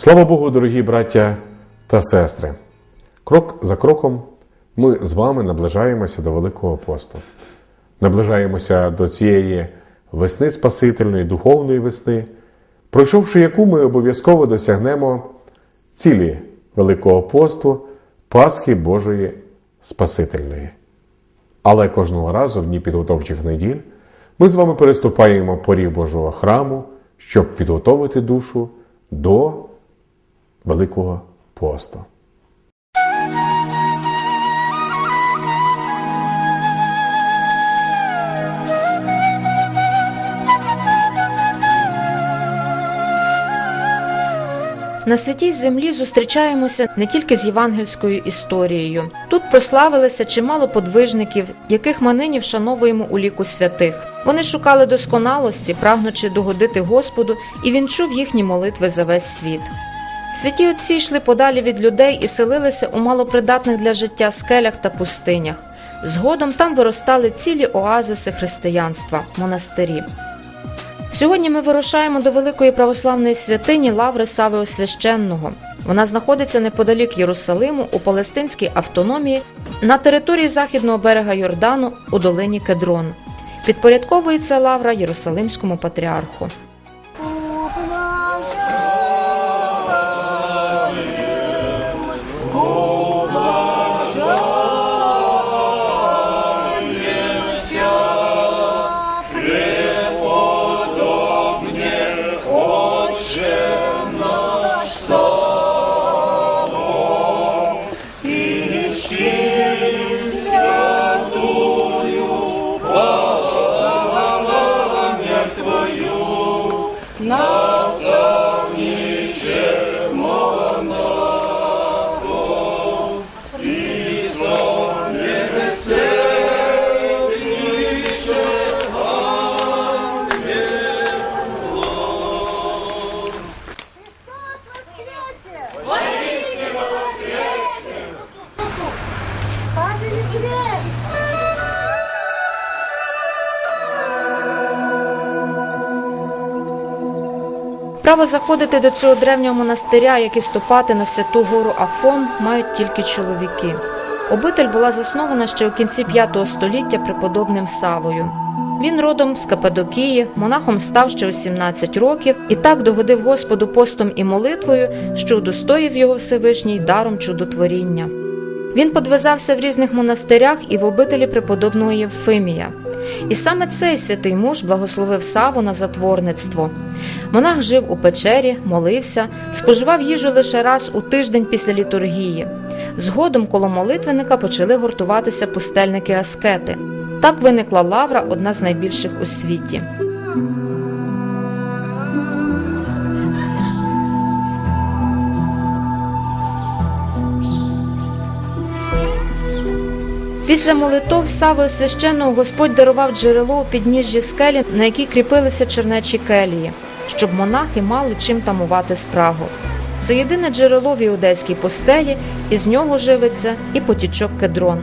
Слава Богу, дорогі браття та сестри! Крок за кроком ми з вами наближаємося до Великого посту. Наближаємося до цієї весни Спасительної, духовної весни, пройшовши яку ми обов'язково досягнемо цілі Великого посту, Пасхи Божої Спасительної. Але кожного разу в дні підготовчих неділь ми з вами переступаємо поріг Божого храму, щоб підготовити душу до Великого посту. На святій землі зустрічаємося не тільки з євангельською історією. Тут прославилися чимало подвижників, яких ми нині вшановуємо у ліку святих. Вони шукали досконалості, прагнучи догодити Господу, і він чув їхні молитви за весь світ. Святі отці йшли подалі від людей і селилися у малопридатних для життя скелях та пустинях. Згодом там виростали цілі оазиси християнства, монастирі. Сьогодні ми вирушаємо до великої православної святині Лаври Сави Освященного. Вона знаходиться неподалік Єрусалиму у Палестинській автономії на території західного берега Йордану у долині Кедрон. Підпорядковується лавра Єрусалимському патріарху. Право заходити до цього древнього монастиря, як і ступати на святу гору Афон, мають тільки чоловіки. Обитель була заснована ще у кінці V століття преподобним Савою. Він родом з Кападокії, монахом став ще у 17 років і так догодив Господу постом і молитвою, що удостоїв його Всевишній даром чудотворіння. Він подвизався в різних монастирях і в обителі преподобного Євфимія. І саме цей святий муж благословив Саву на затворництво. Монах жив у печері, молився, споживав їжу лише раз у тиждень після літургії. Згодом коло молитвенника почали гуртуватися пустельники аскети. Так виникла лавра, одна з найбільших у світі. Після молитов Сави священного Господь дарував джерело у підніжжі скелі, на якій кріпилися чернечі келії, щоб монахи мали чим тамувати спрагу. Це єдине джерело в іудейській постелі, і з нього живиться і потічок кедрон.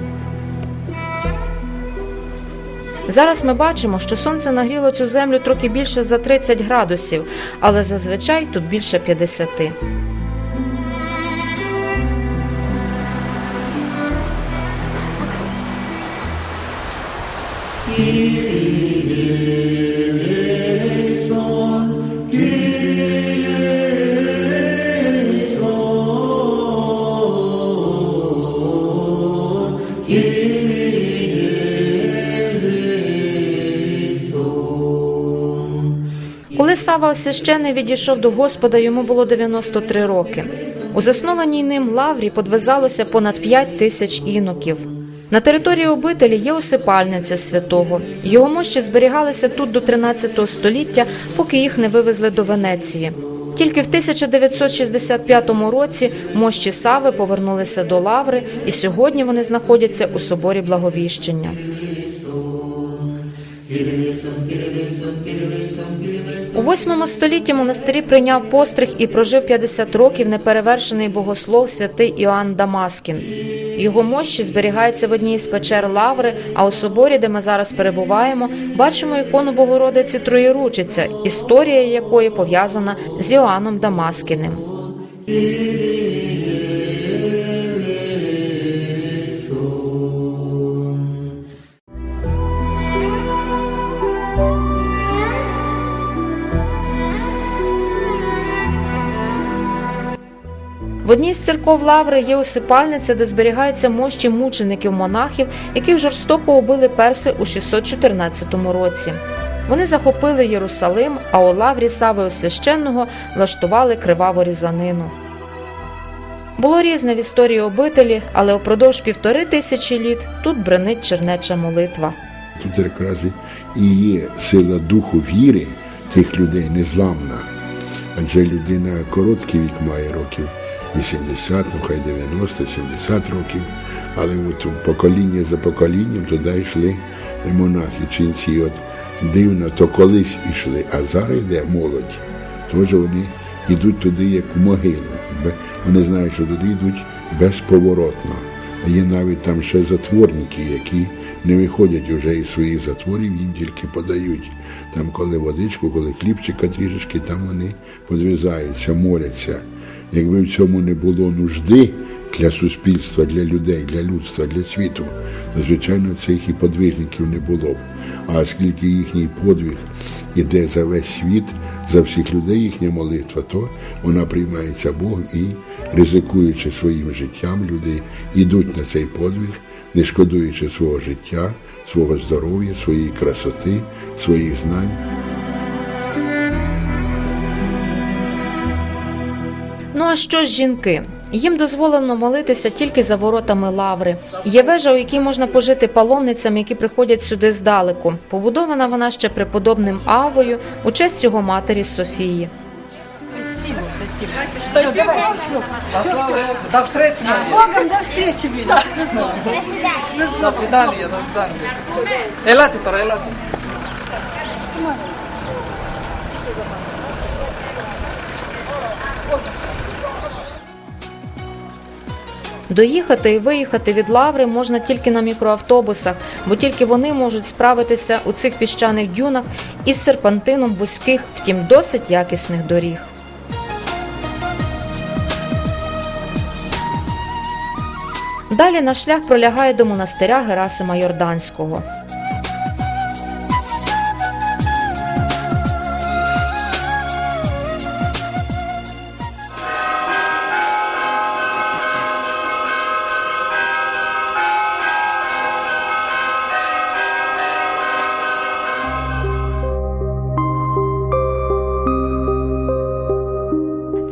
Зараз ми бачимо, що сонце нагріло цю землю трохи більше за 30 градусів, але зазвичай тут більше 50. Коли Сава Освящений відійшов до Господа, йому було 93 роки. У заснованій ним лаврі подвизалося понад 5 тисяч іноків. На території обителі є усипальниця святого. Його мощі зберігалися тут до 13 століття, поки їх не вивезли до Венеції. Тільки в 1965 році мощі Сави повернулися до лаври, і сьогодні вони знаходяться у соборі Благовіщення. У восьмому столітті монастирі прийняв постриг і прожив 50 років неперевершений богослов святий Іоанн Дамаскін. Його мощі зберігаються в одній з печер Лаври, а у соборі, де ми зараз перебуваємо, бачимо ікону Богородиці Троєручиця, історія якої пов'язана з Іоанном Дамаскіним. В одній з церков Лаври є усипальниця, де зберігаються мощі мучеників-монахів, яких жорстоко убили перси у 614 році. Вони захопили Єрусалим, а у лаврі Сави Священного влаштували криваву різанину. Було різне в історії обителі, але упродовж півтори тисячі літ тут бренить чернеча молитва. Тут якраз і є сила духу віри тих людей незламна. Адже людина короткий вік має років 80, ну хай 90, 70 років, але от покоління за поколінням туди йшли монахи, ченці. От дивно, то колись йшли, а зараз йде молодь. Тож вони йдуть туди, як в могилу. Вони знають, що туди йдуть безповоротно. Є навіть там ще затворники, які не виходять вже із своїх затворів, їм тільки подають. Там, коли водичку, коли хлібчика трішечки, там вони подвизаються, моляться. Якби в цьому не було нужди для суспільства, для людей, для людства, для світу, то звичайно цих і подвижників не було б. А оскільки їхній подвиг іде за весь світ, за всіх людей їхня молитва, то вона приймається Богом і, ризикуючи своїм життям, люди йдуть на цей подвиг, не шкодуючи свого життя, свого здоров'я, своєї красоти, своїх знань. Ну а що ж жінки? Їм дозволено молитися тільки за воротами лаври. Є вежа, у якій можна пожити паломницям, які приходять сюди здалеку. Побудована вона ще преподобним Авою у честь його матері Софії. До встречи. Богом до встречи. До свидания, до свидания. Елате, Тора, елате. Доїхати і виїхати від лаври можна тільки на мікроавтобусах, бо тільки вони можуть справитися у цих піщаних дюнах із серпантином вузьких, втім досить якісних доріг. Далі наш шлях пролягає до монастиря Герасима Йорданського.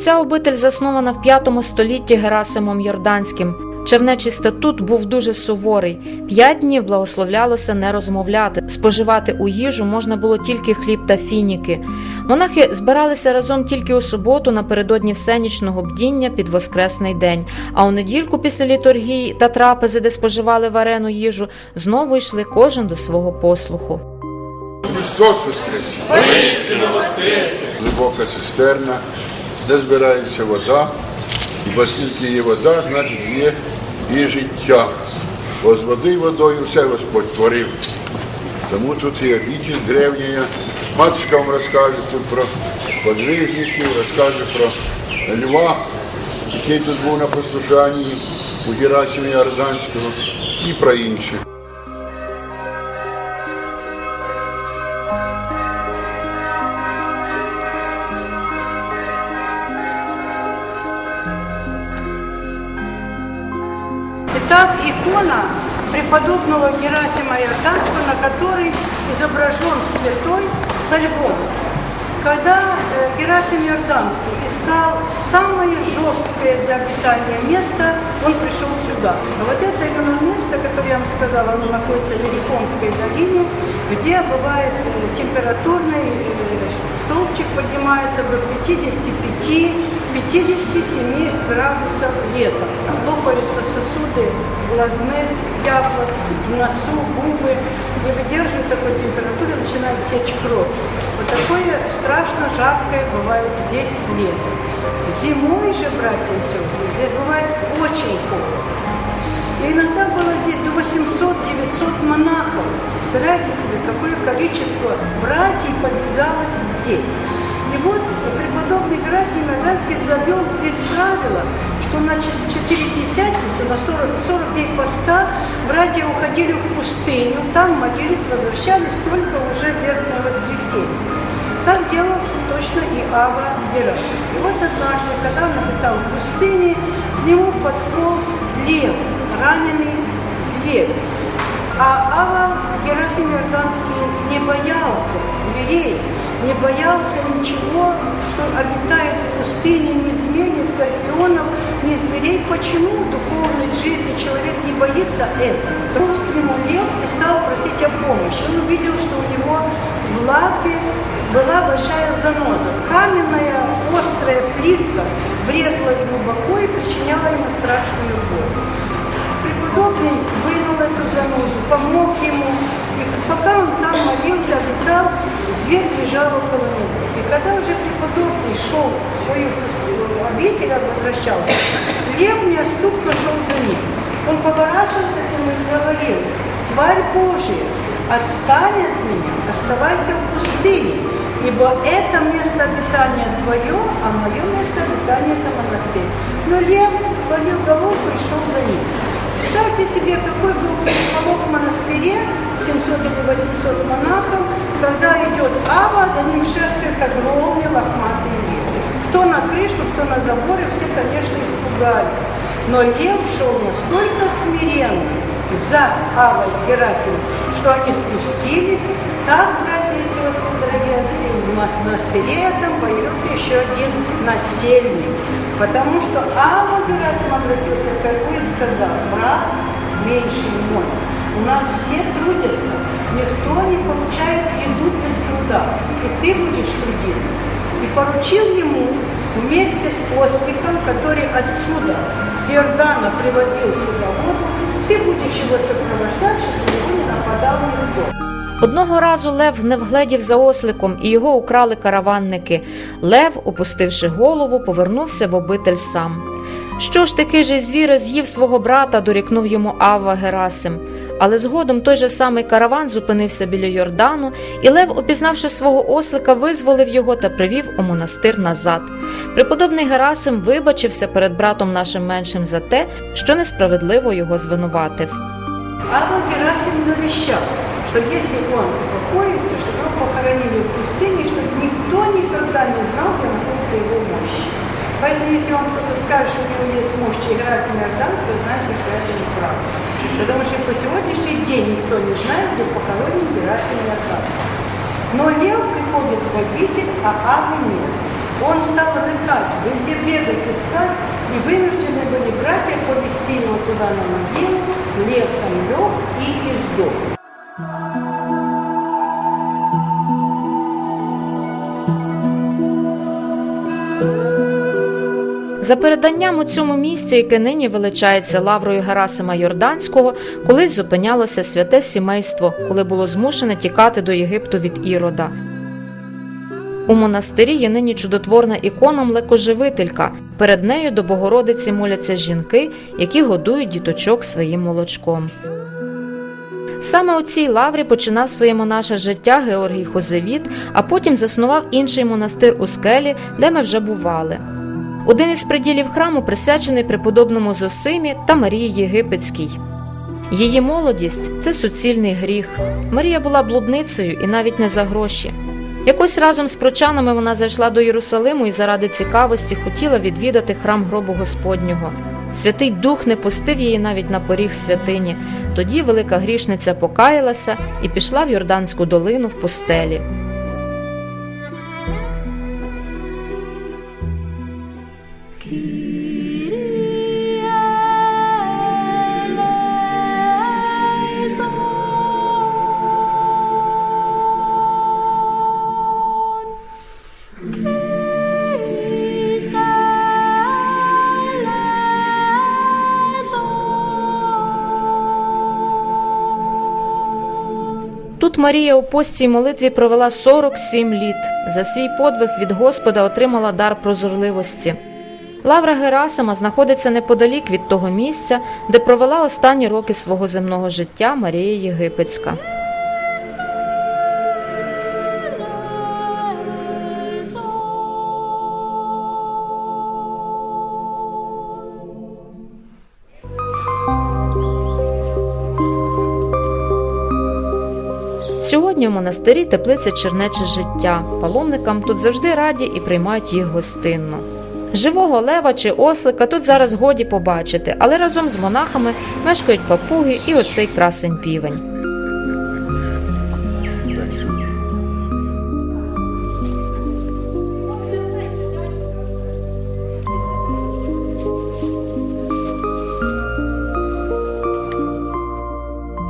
Ця обитель заснована в V столітті Герасимом Йорданським. Чернечий статут був дуже суворий. П'ять днів благословлялося не розмовляти. Споживати у їжу можна було тільки хліб та фініки. Монахи збиралися разом тільки у суботу напередодні всенічного бдіння під Воскресний день. А у недільку після літургії та трапези, де споживали варену їжу, знову йшли кожен до свого послуху. Христос Воскрес! Воістину Воскрес! Глибока цистерна, де збирається вода, і оскільки є вода, значить є і життя. Бо з води водою все Господь творив. Тому тут є обитель древня. Матушка вам розкаже тут про подвижників, розкаже про льва, який тут був на послушанні у Герасимі Орданського і про інших. Итак, икона преподобного Герасима Иорданского, на которой изображен святой со львом. Когда э, Герасим Иорданский искал самое жесткое для обитания место, он пришел сюда. А вот это именно место, которое я вам сказала, оно находится в Вериконской долине, где бывает э, температурный э, столбчик поднимается до 55 57 градусов летом. Лопаются сосуды глазных яблок, носу, губы. Не выдерживают такой температуры, начинает течь кровь. Вот такое страшно жаркое бывает здесь летом. Зимой же, братья и сестры, здесь бывает очень холодно. И иногда было здесь до 800-900 монахов. Представляете себе, какое количество братьев подвязалось здесь. И вот преподобный Герасим Иорданский завел здесь правило, что на ч- четыре десятки, на 40, 40 дней поста, братья уходили в пустыню, там молились, возвращались только уже в вербное воскресенье. Так делал точно и Ава Герасим. И вот однажды, когда он обитал в пустыне, к нему подполз лев, раненый зверь. А Ава Герасим Иорданский не боялся зверей, не боялся ничего, что обитает в пустыне, ни змей, ни скорпионов, ни зверей. Почему духовной жизни человек не боится этого? Полз к нему лев и стал просить о помощи. Он увидел, что у него в лапе была большая заноза. Каменная острая плитка врезалась глубоко и причиняла ему страшную боль. Преподобный вынул эту занозу, помог ему, и пока он там молился, обитал, зверь лежал около него. И когда уже преподобный шел в свою обитель, возвращался, лев неоступно шел за ним. Он поворачивался к нему и говорил, «Тварь Божия, отстань от меня, оставайся в пустыне, ибо это место обитания твое, а мое место обитания это монастырь». Но лев склонил голову и шел за ним. Представьте себе, какой был переполох в монастыре, 700 или 800 монахов, когда идет Ава, за ним шествует огромный лохматый лев. Кто на крышу, кто на заборе, все, конечно, испугали. Но лев шел настолько смиренно за Авой Герасимом, что они спустились. Так, братья и сестры, дорогие отцы, в монастыре этом появился еще один насельник. Потому что Ава Герасим обратился к Карпу и сказал, брат, меньше мой, у нас все трудятся, никто не получает еду без труда, и ты будешь трудиться. И поручил ему вместе с осликом, который отсюда, с Иордана, привозил сюда воду, ты будешь его сопровождать, чтобы его не нападал никто. Одного разу Лев не вгледів за осликом, і його украли караванники. Лев, опустивши голову, повернувся в обитель сам. Що ж ти, хижий звіре, з'їв свого брата, дорікнув йому Авва Герасим. Але згодом той же самий караван зупинився біля Йордану, і Лев, опізнавши свого ослика, визволив його та привів у монастир назад. Преподобний Герасим вибачився перед братом нашим меншим за те, що несправедливо його звинуватив. Ава Герасим завещал, что если он покоится, чтобы его похоронили в пустыне, чтобы никто никогда не знал, где находится его мощь. Поэтому, если вам кто-то скажет, что у него есть мощь Герасима Иорданского, знаете, что это неправда. Потому что по сегодняшний день никто не знает, где похоронен Герасим Иорданский. Но лев приходит в обитель, а Авы нет. Он стал рыкать, везде бегать, искать, и вынуждены были братья повести его туда на могилу, лев там лег и издох. За переданням у цьому місці, яке нині величається лаврою Герасима Йорданського, колись зупинялося святе сімейство, коли було змушене тікати до Єгипту від Ірода. У монастирі є нині чудотворна ікона млекоживителька. Перед нею до Богородиці моляться жінки, які годують діточок своїм молочком. Саме у цій лаврі починав своє монаше життя Георгій Хозевіт, а потім заснував інший монастир у скелі, де ми вже бували. Один із приділів храму присвячений преподобному Зосимі та Марії Єгипетській. Її молодість це суцільний гріх. Марія була блудницею і навіть не за гроші. Якось разом з прочанами вона зайшла до Єрусалиму і заради цікавості хотіла відвідати храм гробу Господнього. Святий Дух не пустив її навіть на поріг святині. Тоді велика грішниця покаялася і пішла в Йорданську долину в пустелі. Тут Марія у постій й молитві провела 47 літ. За свій подвиг від Господа отримала дар прозорливості. Лавра Герасима знаходиться неподалік від того місця, де провела останні роки свого земного життя Марія Єгипетська. В монастирі теплиця чернече життя. Паломникам тут завжди раді і приймають їх гостинно. Живого лева чи ослика тут зараз годі побачити, але разом з монахами мешкають папуги і оцей красень півень.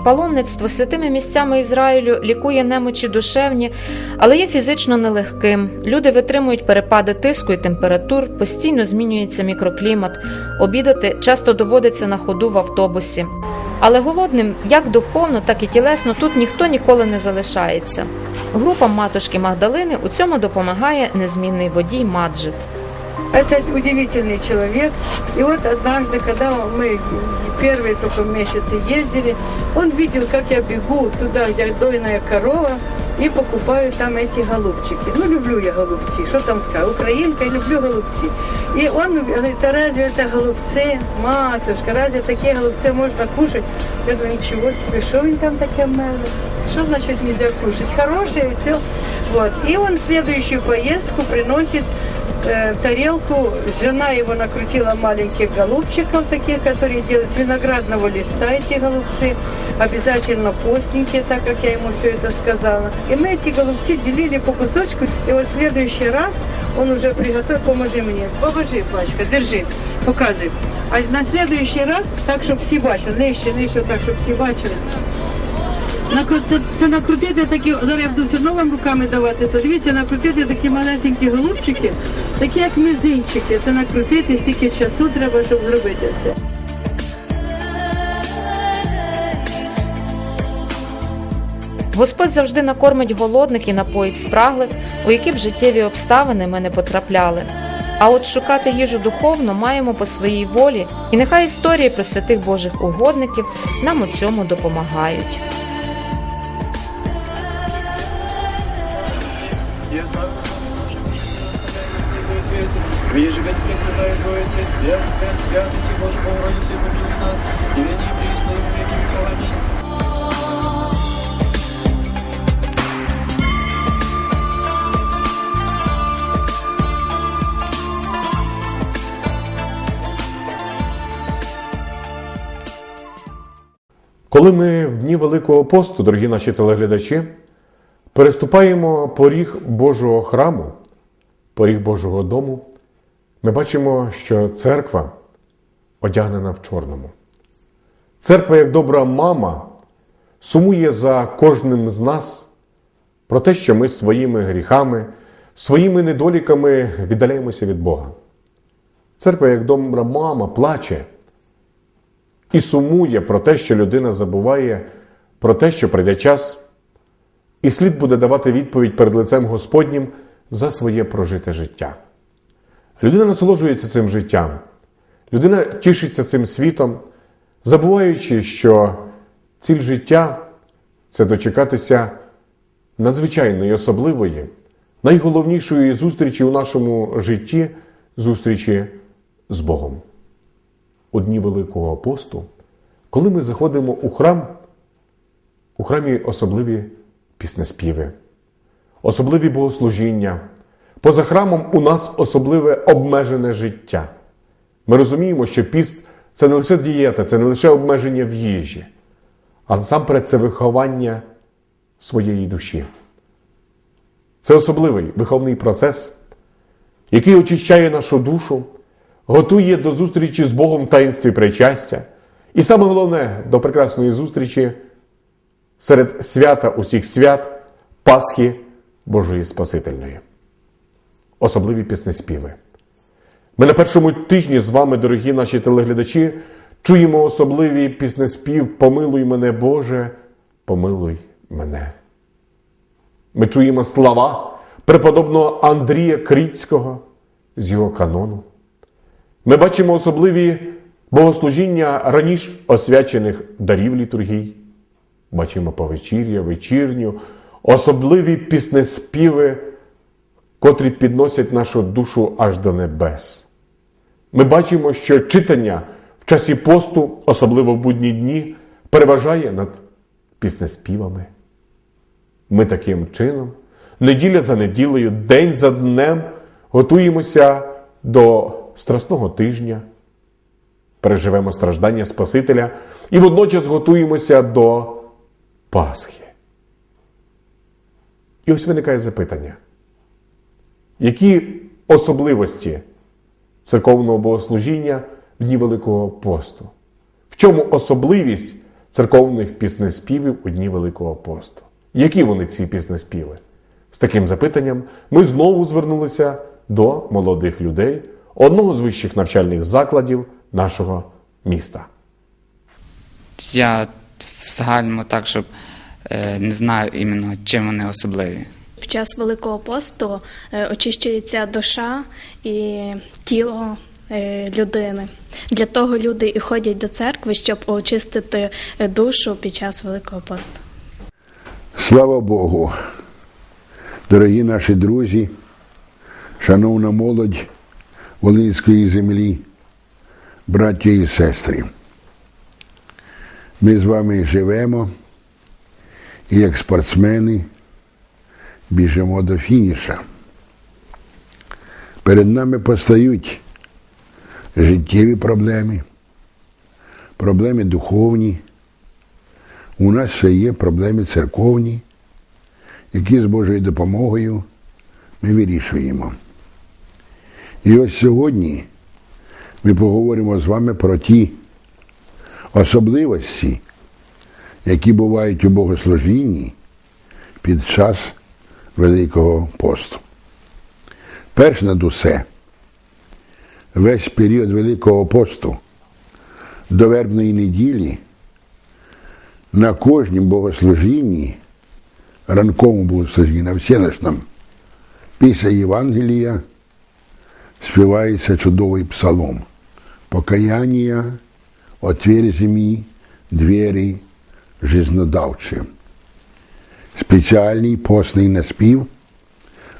Паломництво святими місцями Ізраїлю лікує немочі душевні, але є фізично нелегким. Люди витримують перепади тиску і температур, постійно змінюється мікроклімат. Обідати часто доводиться на ходу в автобусі. Але голодним як духовно, так і тілесно тут ніхто ніколи не залишається. Група матушки Магдалини у цьому допомагає незмінний водій Маджит. Это удивительный человек. И вот однажды, когда мы первые только месяцы ездили, он видел, как я бегу туда, где дойная корова, и покупаю там эти голубчики. Ну, люблю я голубцы. Что там сказать? Украинка, люблю голубцы. И он говорит, а разве это голубцы, матушка, разве такие голубцы можно кушать? Я думаю, ничего себе, что он там таке мелет? Что значит нельзя кушать? Хорошее все. Вот. И он следующую поездку приносит э, тарелку. Жена его накрутила маленьких голубчиков, таких, которые делают с виноградного листа, эти голубцы. Обязательно постненькие, так как я ему все это сказала. И мы эти голубцы делили по кусочку. И вот в следующий раз он уже приготовил, поможи мне. Поможи, пачка, держи, показывай. А на следующий раз, так, щоб всі бачили, нижче, нижче, так, щоб всі бачили. Це, це накрутити такі, зараз я буду все одно вам руками давати, то дивіться, накрутити такі малесенькі голубчики, такі як мизинчики. Це накрутити, стільки часу треба, щоб зробити все. Господь завжди накормить голодних і напоїть спраглих, у які б життєві обставини ми не потрапляли. А от шукати їжу духовно маємо по своїй волі, і нехай історії про святих Божих угодників нам у цьому допомагають. Прежигать Пресвятая Троица, свят, свят, свят, и си Боже Богородице, помилуй нас, и ныне и присно, и веки веков. Аминь. Коли ми в дні Великого посту, дорогі наші телеглядачі, переступаємо поріг Божого храму, поріг Божого дому, ми бачимо, що церква одягнена в чорному. Церква, як добра мама, сумує за кожним з нас про те, що ми своїми гріхами, своїми недоліками віддаляємося від Бога. Церква, як добра мама, плаче і сумує про те, що людина забуває, про те, що прийде час, і слід буде давати відповідь перед лицем Господнім за своє прожите життя. Людина насолоджується цим життям, людина тішиться цим світом, забуваючи, що ціль життя це дочекатися надзвичайної, особливої, найголовнішої зустрічі у нашому житті зустрічі з Богом у дні Великого посту, коли ми заходимо у храм, у храмі особливі піснеспіви, особливі богослужіння. Поза храмом у нас особливе обмежене життя. Ми розуміємо, що піст це не лише дієта, це не лише обмеження в їжі, а насамперед це виховання своєї душі. Це особливий виховний процес, який очищає нашу душу, готує до зустрічі з Богом в таїнстві причастя, і саме головне до прекрасної зустрічі серед свята усіх свят Пасхи Божої Спасительної. Особливі піснеспіви. Ми на першому тижні з вами, дорогі наші телеглядачі, чуємо особливі піснеспів Помилуй мене, Боже, помилуй мене. Ми чуємо слова преподобного Андрія Кріцького з його канону. Ми бачимо особливі богослужіння раніше освячених дарів літургій. Бачимо повечір'я, вечірню, особливі піснеспіви, котрі підносять нашу душу аж до небес. Ми бачимо, що читання в часі посту, особливо в будні дні, переважає над піснеспівами. Ми таким чином, неділя за неділею, день за днем готуємося до страсного тижня, переживемо страждання Спасителя і водночас готуємося до Пасхи. І ось виникає запитання, які особливості церковного богослужіння в дні Великого посту? В чому особливість церковних піснеспівів у дні Великого посту? Які вони ці піснеспіви? З таким запитанням ми знову звернулися до молодих людей одного з вищих навчальних закладів нашого міста. Я в загальному так, щоб е, не знаю іменно, чим вони особливі. Під час Великого посту е, очищується душа і тіло е, людини. Для того люди і ходять до церкви, щоб очистити душу під час Великого посту. Слава Богу, дорогі наші друзі, шановна молодь Волинської землі, браття і сестри. Ми з вами живемо і як спортсмени біжимо до фініша. Перед нами постають життєві проблеми, проблеми духовні. У нас ще є проблеми церковні, які з Божою допомогою ми вирішуємо. І ось сьогодні ми поговоримо з вами про ті особливості, які бувають у богослужінні під час Великого посту. Перш над усе, весь період Великого посту до вербної неділі на кожнім богослужінні, ранковому богослужінні, на всеночному, після Євангелія співається чудовий псалом. Покаяння, отверзи мені двері жизнодавчі. Спеціальний постний наспів,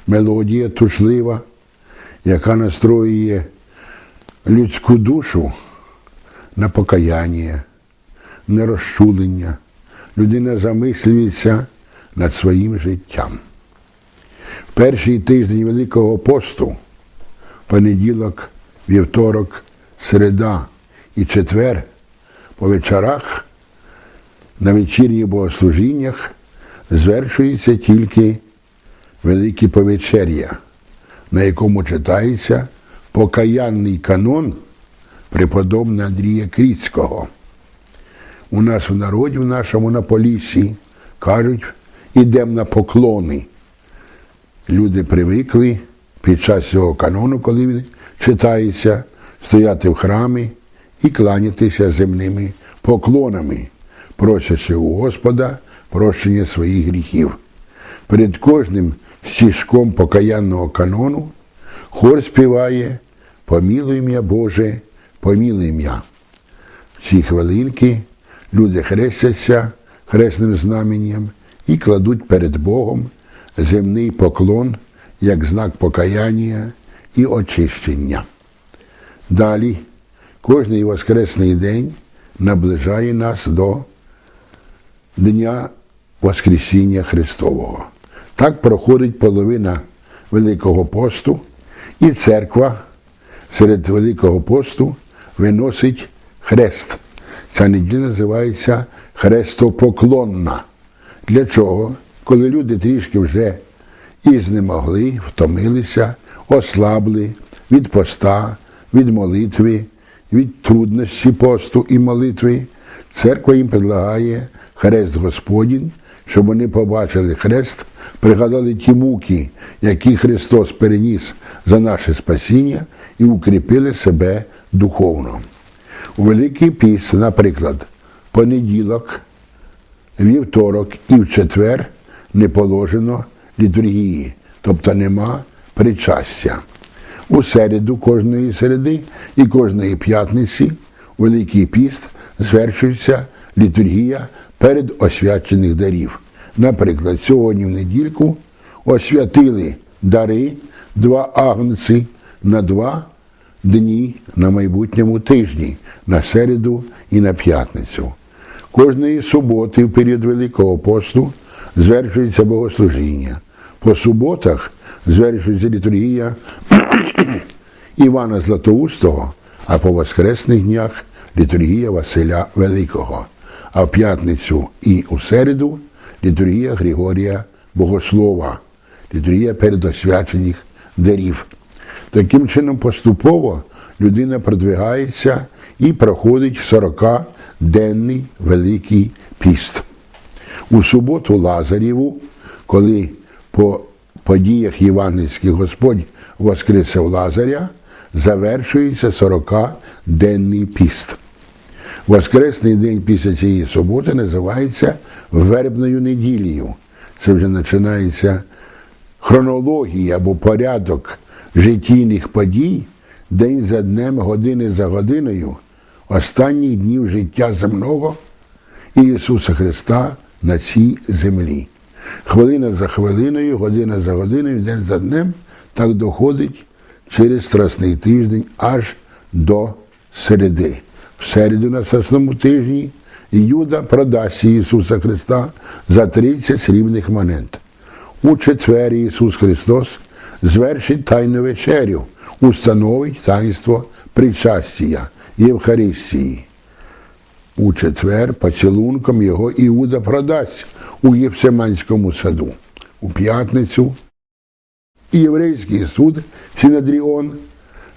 мелодія тушлива, яка настроює людську душу на покаяння, на розчулення. Людина замислюється над своїм життям. В перший тиждень Великого посту, понеділок, вівторок, середа і четвер по вечорах на вечірніх богослужіннях звершується тільки Велике повечеря, на якому читається покаянний канон преподобного Андрія Кріцького. У нас в народі, в нашому на полісі, кажуть, ідемо на поклони. Люди привикли під час цього канону, коли він читається, стояти в храмі і кланятися земними поклонами, просячи у Господа прощення своїх гріхів. Перед кожним стіжком покаянного канону хор співає Помілуй м'я Боже, помілуй м'я. В ці хвилинки люди хрестяться хресним знаменням і кладуть перед Богом земний поклон як знак покаяння і очищення. Далі кожний воскресний день наближає нас до Дня Воскресіння Христового. Так проходить половина Великого посту, і церква серед Великого посту виносить хрест. Ця неділя називається хрестопоклонна. Для чого? Коли люди трішки вже і знемогли, втомилися, ослабли від поста, від молитви, від трудності посту і молитви, церква їм предлагає хрест Господін, щоб вони побачили хрест, пригадали ті муки, які Христос переніс за наше спасіння, і укріпили себе духовно. У Великий піст, наприклад, понеділок, вівторок і в четвер не положено літургії, тобто нема причастя. У середу кожної середи і кожної п'ятниці Великий піст звершується літургія перед освячених дарів. Наприклад, сьогодні в недільку освятили дари два агнці на два дні на майбутньому тижні, на середу і на п'ятницю. Кожної суботи в період Великого посту звершується богослужіння. По суботах звершується літургія Івана Златоустого, а по воскресних днях літургія Василя Великого, а в п'ятницю і у середу літургія Григорія Богослова, літургія передосвячених дарів. Таким чином, поступово людина продвигається і проходить 40-денний Великий піст. У суботу Лазарєву, коли по подіях євангельських Господь воскресив Лазаря, завершується 40-денний піст. Воскресний день після цієї суботи називається вербною неділею. Це вже починається хронологія або порядок життєвих подій, день за днем, години за годиною, останніх днів життя земного і Ісуса Христа на цій землі. Хвилина за хвилиною, година за годиною, день за днем, так доходить через страсний тиждень аж до середи. В середу на страсному тижні Юда продасть Ісуса Христа за 30 срібних монет. У четвер Ісус Христос звершить тайну вечерю, установить таїнство причастя Євхаристії. У четвер поцілунком його Іуда продасть у Євсеманському саду. У п'ятницю єврейський суд Синадріон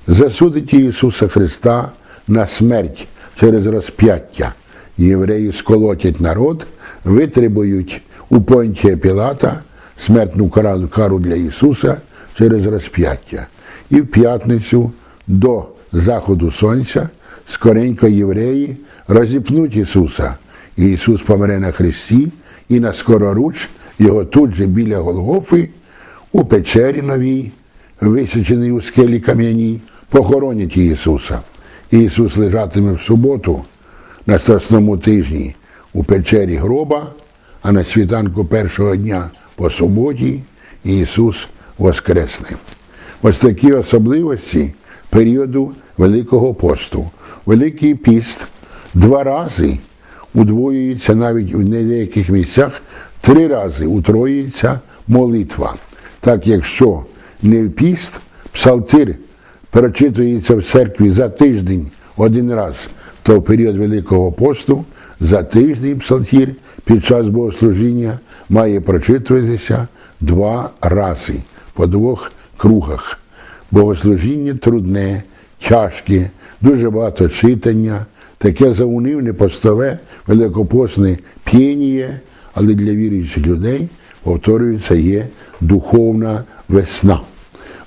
засудить Ісуса Христа на смерть через розп'яття. Євреї сколотять народ, витребують у Понтія Пілата смертну кару для Ісуса через розп'яття. І в п'ятницю до заходу сонця скоренько євреї розіпнуть Ісуса. І Ісус помре на хресті, і на скороруч його тут же біля Голгофи у печері новій, висіченій у скелі кам'яній, похоронять Ісуса. І Ісус лежатиме в суботу на страсному тижні у печері гроба, а на світанку першого дня по суботі Ісус воскресне. Ось такі особливості періоду Великого посту. Великий піст два рази удвоюється навіть у деяких місцях, три рази утроюється молитва. Так якщо не піст, псалтир перечитується в церкві за тиждень один раз, то в період Великого посту за тиждень псалтир під час богослужіння має прочитуватися два рази по двох кругах. Богослужіння трудне, тяжке, дуже багато читання, таке заунивне, постове, великопосне п'єніє, але для віруючих людей, повторюється, є духовна весна.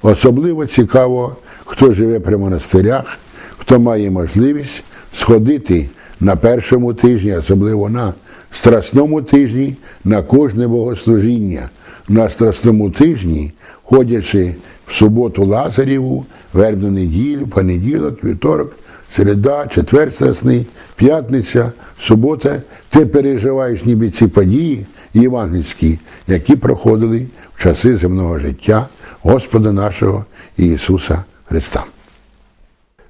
Особливо цікаво, хто живе при монастирях, хто має можливість сходити на першому тижні, особливо на страсному тижні, на кожне богослужіння. На страсному тижні, ходячи суботу Лазарєву, вербну неділю, понеділок, вівторок, середа, четвер страсний, п'ятниця, субота, ти переживаєш ніби ці події євангельські, які проходили в часи земного життя Господа нашого Ісуса Христа.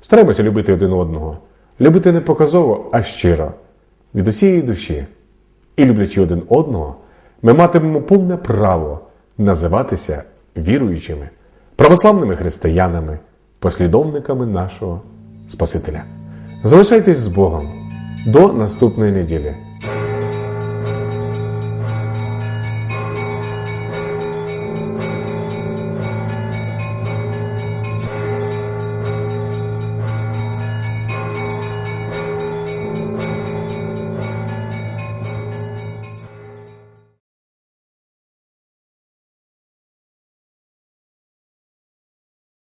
Стараємося любити один одного, любити не показово, а щиро, від усієї душі. І люблячи один одного, ми матимемо повне право називатися віруючими, православними християнами, послідовниками нашого Спасителя. Залишайтесь з Богом до наступної неділі.